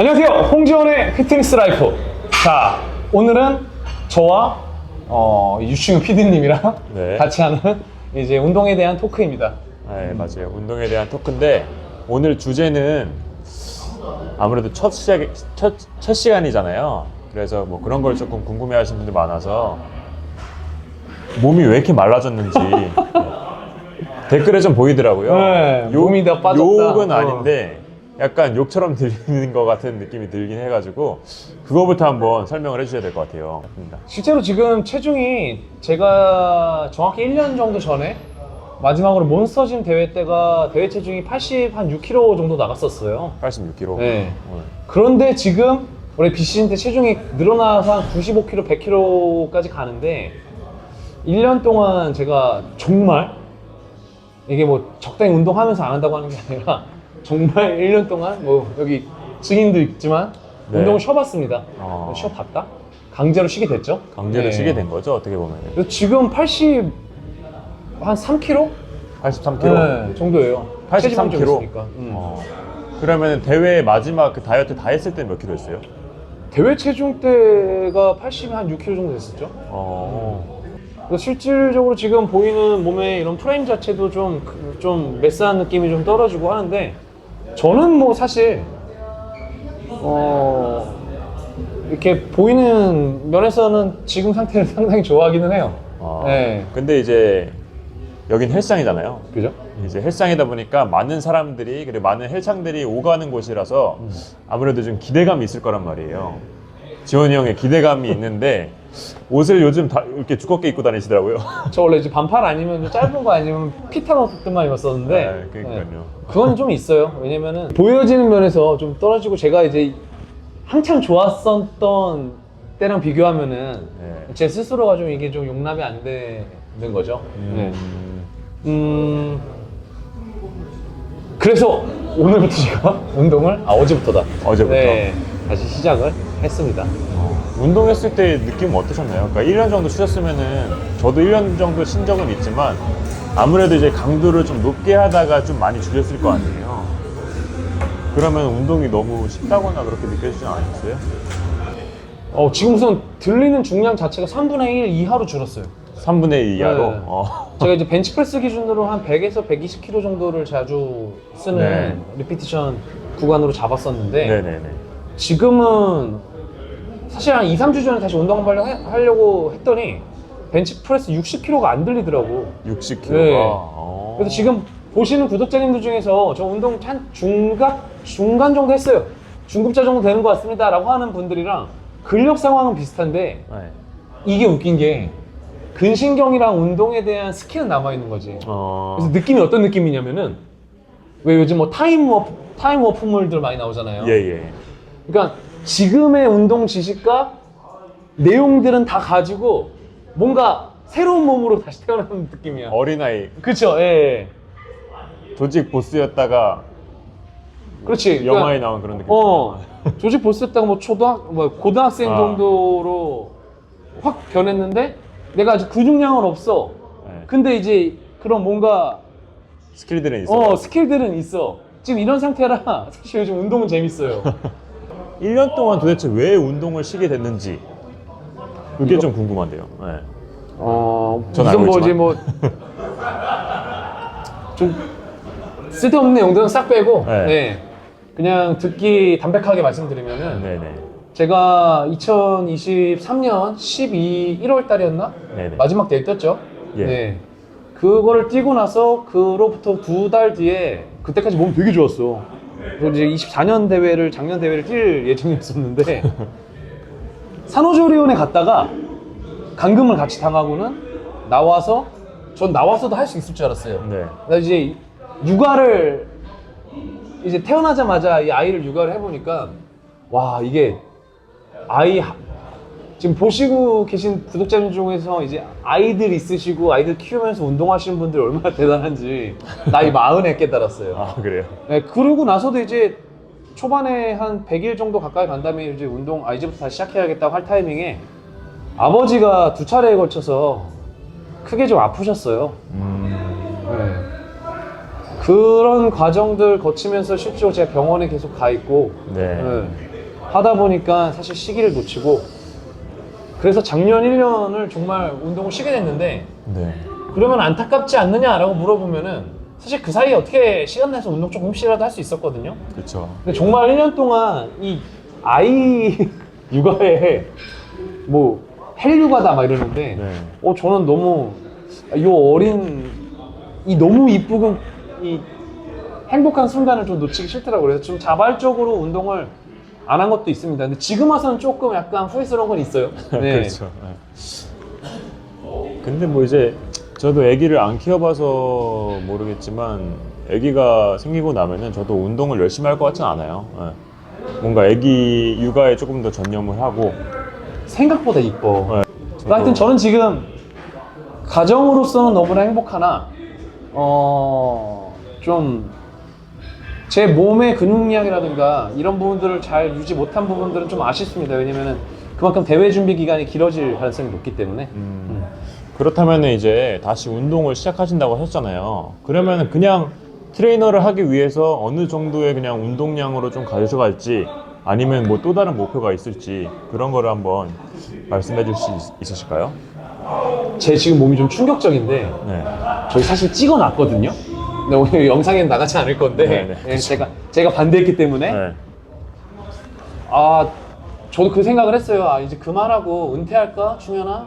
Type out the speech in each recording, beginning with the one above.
안녕하세요. 홍지원의 피트니스 라이프. 자, 오늘은 저와 어, 유충 PD님이랑 네. 같이 하는 이제 운동에 대한 토크입니다. 네, 맞아요. 운동에 대한 토크인데 오늘 주제는 아무래도 첫 시작 첫, 첫 시간이잖아요. 그래서 뭐 그런 걸 조금 궁금해하시는 분들 많아서 몸이 왜 이렇게 말라졌는지 네. 댓글에 좀 보이더라고요. 네, 몸이 다 빠졌다. 욕은 어. 아닌데 약간 욕처럼 들리는 것 같은 느낌이 들긴 해가지고 그거부터 한번 설명을 해주셔야 될 것 같아요. 맞습니다. 실제로 지금 체중이 제가 정확히 1년 정도 전에 마지막으로 몬스터짐 대회 때가 대회 체중이 80 한 6kg 정도 나갔었어요. 86kg. 네. 그런데 지금 우리 비시즌 때 체중이 늘어나서 한 95kg, 100kg까지 가는데 1년 동안 제가 정말 이게 뭐 적당히 운동하면서 안 한다고 하는 게 아니라 정말 1년 동안 뭐 여기 증인도 있지만 네. 운동을 쉬어봤습니다. 어. 쉬어봤다? 강제로 쉬게 됐죠. 강제로 네. 쉬게 된 거죠 어떻게 보면 그래서 지금 80, 한 3kg? 83kg. 네, 정도예요. 83 체지방이 좀 kg? 있으니까. 음. 어. 그러면 대회 마지막 그 다이어트 다 했을 때 몇 킬로 했어요? 대회 체중 때가 80이 한 6kg 정도 됐었죠. 어. 그래서 실질적으로 지금 보이는 몸의 이런 프레임 자체도 좀, 그- 좀 메스한 느낌이 좀 떨어지고 하는데 저는 뭐 사실 어 이렇게 보이는 면에서는 지금 상태를 상당히 좋아하기는 해요. 어. 네. 근데 이제 여긴 헬스장이잖아요. 그죠? 이제 헬스장이다 보니까 많은 사람들이 그리고 많은 헬창들이 오가는 곳이라서 아무래도 좀 기대감이 있을 거란 말이에요. 지원이 형의 기대감이 있는데 옷을 요즘 다 이렇게 두껍게 입고 다니시더라고요. 저 원래 이제 반팔 아니면 좀 짧은 거 아니면 핏한 옷들만 입었었는데 네, 그러니까요. 그건 좀 있어요. 왜냐면은 보여지는 면에서 좀 떨어지고 제가 이제 한창 좋았었던 때랑 비교하면은 네. 제 스스로가 좀 이게 좀 용납이 안 되는 거죠. 네. 음, 음. 그래서 오늘부터 제가 운동을 아 어제부터다. 어제부터. 네, 다시 시작을 했습니다. 운동했을 때 느낌은 어떠셨나요? 그러니까 1년 정도 쉬셨으면은 저도 1년 정도 쉰 적은 있지만 아무래도 이제 강도를 좀 높게 하다가 좀 많이 줄였을 거 아니에요. 그러면 운동이 너무 쉽다거나 그렇게 느껴지진 않으셨어요? 어, 지금 우선 들리는 중량 자체가 3분의 1 이하로 줄었어요. 3분의 2 이하로? 네. 어. 제가 이제 벤치프레스 기준으로 한 100에서 120kg 정도를 자주 쓰는 네. 리피티션 구간으로 잡았었는데 네네네. 지금은 사실 한 2, 3주 전에 다시 운동 한번 해- 하려고 했더니 벤치프레스 60kg가 안 들리더라고. 60kg. 네. 어. 그래서 지금 보시는 구독자님들 중에서 저 운동 한 중간 중간 정도 했어요. 중급자 정도 되는 것 같습니다 라고 하는 분들이랑 근력 상황은 비슷한데 네. 이게 웃긴 게 근신경이랑 운동에 대한 스킬은 남아 있는 거지. 어. 그래서 느낌이 어떤 느낌이냐면은 왜 요즘 뭐 타임 워프 타임 워프물들 많이 나오잖아요. 예, 예. 그러니까 지금의 운동 지식과 내용들은 다 가지고 뭔가 새로운 몸으로 다시 태어나는 느낌이야. 어린아이, 그렇죠. 예. 조직 보스였다가 그렇지. 영화에 그러니까, 나온 그런 느낌. 어. 조직 보스였다가 뭐 초등학 뭐 고등학생 아. 정도로 확 변했는데 내가 아직 근육량은 없어. 네. 근데 이제 그런 뭔가 스킬들은 있어. 어 스킬들은 있어. 지금 이런 상태라 사실 요즘 운동은 재밌어요. 1년 동안 도대체 왜 운동을 쉬게 됐는지 그게 이거- 좀 궁금한데요. 네. 어, 전 우선 알고 뭐 이제 있지만. 뭐 좀 쓸데없는 내용들은 싹 빼고 네. 네. 그냥 듣기 담백하게 말씀드리면은 네네. 제가 2023년 12 1월 달이었나 네네. 마지막 대회 뛰었죠. 예. 네. 그거를 뛰고 나서 그로부터 두 달 뒤에 그때까지 몸 되게 좋았어. 그리고 이제 24년 대회를 작년 대회를 뛸 예정이었었는데 산후조리원에 갔다가 감금을 같이 당하고는 나와서 전 나와서도 할 수 있을 줄 알았어요. 네. 나 이제 육아를 이제 태어나자마자 이 아이를 육아를 해보니까 와 이게 아이 하- 지금 보시고 계신 구독자님 중에서 이제 아이들 있으시고 아이들 키우면서 운동하시는 분들 얼마나 대단한지 나이 마흔에 깨달았어요. 아 그래요. 네, 그러고 나서도 이제 초반에 한 100일 정도 가까이 간 다음에 이제 운동 아 이제부터 다시 시작해야겠다고 할 타이밍에 아버지가 두 차례에 걸쳐서 크게 좀 아프셨어요. 음. 네. 그런 과정들 거치면서 실제로 제가 병원에 계속 가 있고 네. 네. 하다 보니까 사실 시기를 놓치고 그래서 작년 1년을 정말 운동을 쉬게 됐는데 네. 그러면 안타깝지 않느냐라고 물어보면은 사실 그 사이에 어떻게 시간 내서 운동 조금씩이라도 할 수 있었거든요. 그렇죠. 근데 정말 1년 동안 이 아이 육아에 뭐 헬육아다 막 이러는데 네. 어 저는 너무 이 어린 이 너무 이쁘고 이 행복한 순간을 좀 놓치기 싫더라고요. 그래서 좀 자발적으로 운동을 안 한 것도 있습니다. 근데 지금 와서는 조금 약간 후회스러운 건 있어요. 네. 그렇죠. 네. 근데 뭐 이제 저도 아기를 안 키워봐서 모르겠지만 아기가 생기고 나면은 저도 운동을 열심히 할 것 같진 않아요. 예. 뭔가 아기 육아에 조금 더 전념을 하고 생각보다 이뻐. 네. 하여튼 저는 지금 가정으로서는 너무나 행복하나 어, 좀 제 몸의 근육량이라든가 이런 부분들을 잘 유지 못한 부분들은 좀 아쉽습니다. 왜냐면은 그만큼 대회 준비 기간이 길어질 가능성이 높기 때문에 음, 그렇다면 이제 다시 운동을 시작하신다고 하셨잖아요. 그러면 그냥 트레이너를 하기 위해서 어느 정도의 그냥 운동량으로 좀 가져갈지 아니면 뭐 또 다른 목표가 있을지 그런 거를 한번 말씀해 줄 수 있으실까요? 제 지금 몸이 좀 충격적인데 네. 저희 사실 찍어놨거든요. 근데 오늘 영상에는 나가지 않을 건데 네, 네, 예, 제가 제가 반대했기 때문에 네. 아, 저도 그 생각을 했어요. 아, 이제 그만하고 은퇴할까, 충현아?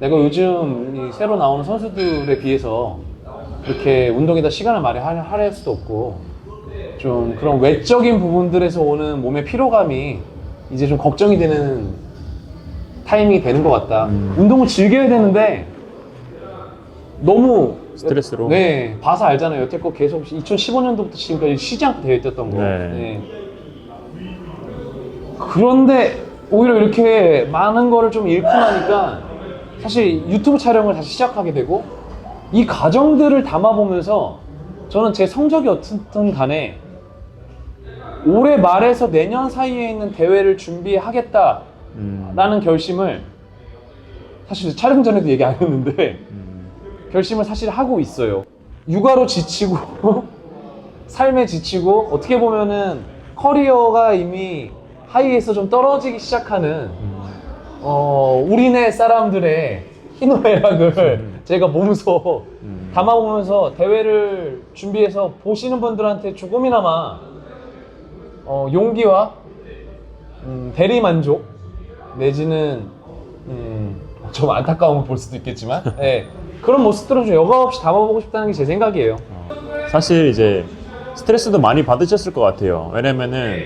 내가 요즘 이 새로 나오는 선수들에 비해서 그렇게 운동에다 시간을 많이 할- 할애할 수도 없고 좀 그런 외적인 부분들에서 오는 몸의 피로감이 이제 좀 걱정이 되는 타이밍이 되는 것 같다. 음. 운동을 즐겨야 되는데 너무 스트레스로? 네, 봐서 알잖아요. 여태껏 계속 2015년도부터 지금까지 쉬지 않고 대회 뛰었던 거. 네. 네. 그런데 오히려 이렇게 많은 거를 좀 잃고 나니까 사실 유튜브 촬영을 다시 시작하게 되고 이 과정들을 담아보면서 저는 제 성적이 어떻든 간에 올해 말에서 내년 사이에 있는 대회를 준비하겠다라는 음. 결심을 사실 촬영 전에도 얘기 안 했는데 음. 결심을 사실 하고 있어요. 육아로 지치고 삶에 지치고 어떻게 보면은 커리어가 이미 하이에서 좀 떨어지기 시작하는 음. 어, 우리네 사람들의 희노애락을 제가 몸소 음. 담아보면서 대회를 준비해서 보시는 분들한테 조금이나마 어, 용기와 음, 대리 만족 내지는 음, 좀 안타까움을 볼 수도 있겠지만 예, 그런 모습들을 좀 여과 없이 담아보고 싶다는 게 제 생각이에요. 사실 이제 스트레스도 많이 받으셨을 것 같아요. 왜냐면은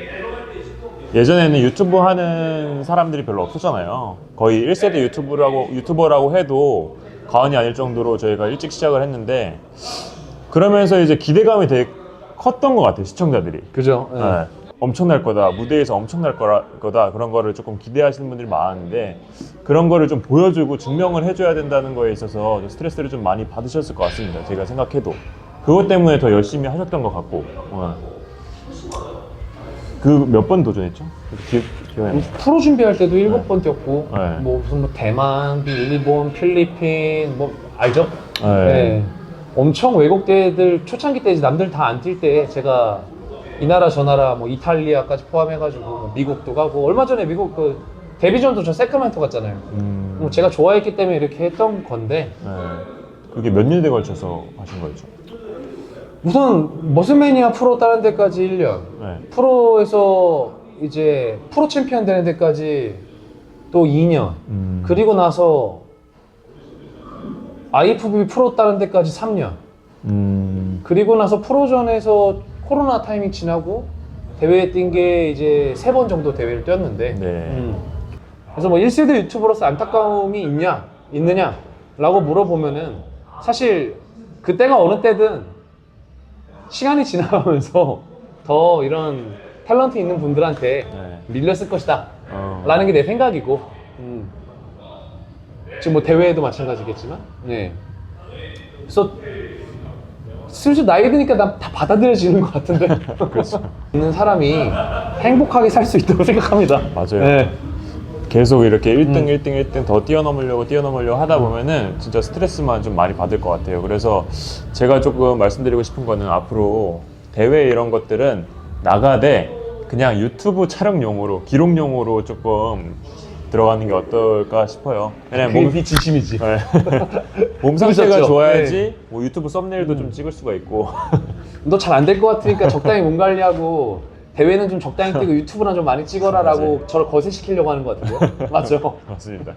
예전에는 유튜브 하는 사람들이 별로 없었잖아요. 거의 1세대 유튜브라고, 유튜버라고 해도 과언이 아닐 정도로 저희가 일찍 시작을 했는데 그러면서 이제 기대감이 되게 컸던 것 같아요. 시청자들이. 그죠? 예. 네. 엄청날 거다. 무대에서 엄청날 거라, 거다. 그런 거를 조금 기대하시는 분들이 많은데 그런 거를 좀 보여주고 증명을 해줘야 된다는 거에 있어서 좀 스트레스를 좀 많이 받으셨을 것 같습니다. 제가 생각해도. 그것 때문에 더 열심히 하셨던 것 같고. 그 몇 번 도전했죠? 기억, 기억이 안 나요. 프로 준비할 때도 일곱 번 뛰었고 네. 뭐 무슨 뭐 대만, 일본, 필리핀 뭐 알죠? 네. 네. 엄청 외국 대회들 초창기 때 이제 남들 다 안 뛸 때 제가 이 나라 저 나라 뭐 이탈리아까지 포함해가지고 뭐 미국도 가고 얼마 전에 미국 그 데뷔전도 저 세크라멘토 갔잖아요. 음, 뭐 제가 좋아했기 때문에 이렇게 했던 건데 네. 그게 몇 년에 걸쳐서 하신 거였죠? 우선 머슬매니아 프로 다른 데까지 1년 네. 프로에서 이제 프로 챔피언 되는 데까지 또 2년 음, 그리고 나서 IFBB 프로 다른 데까지 3년 음, 그리고 나서 프로전에서 코로나 타이밍 지나고 대회에 뛴게 이제 세 번 정도 대회를 뛰었는데 네. 음. 그래서 뭐 1세대 유튜버로서 안타까움이 있냐 있느냐 라고 물어보면은 사실 그때가 어느 때든 시간이 지나가면서 더 이런 탤런트 있는 분들한테 네. 밀렸을 것이다 어. 라는 게 내 생각이고 음. 지금 뭐 대회에도 마찬가지겠지만 네. 그래서 슬슬 나이 드니까 난 다 받아들여지는 것 같은데 그렇죠. 있는 사람이 행복하게 살 수 있다고 생각합니다 맞아요. 네. 계속 이렇게 1등, 음. 1등, 1등 더 뛰어넘으려고 뛰어넘으려고 하다 보면은 진짜 스트레스만 좀 많이 받을 것 같아요. 그래서 제가 조금 말씀드리고 싶은 거는 앞으로 대회 이런 것들은 나가되 그냥 유튜브 촬영용으로 기록용으로 조금 들어가는 게 어떨까 싶어요. 왜냐면 몸, 그게 진심이지. 네. 몸 상태가 그러셨죠? 좋아야지 네. 뭐 유튜브 썸네일도 좀 찍을 수가 있고 너 잘 안 될 것 같으니까 적당히 몸 관리하고 대회는 좀 적당히 뛰고 유튜브나 좀 많이 찍어라라고 저를 거세시키려고 하는 것 같은데요. 맞죠? 맞습니다.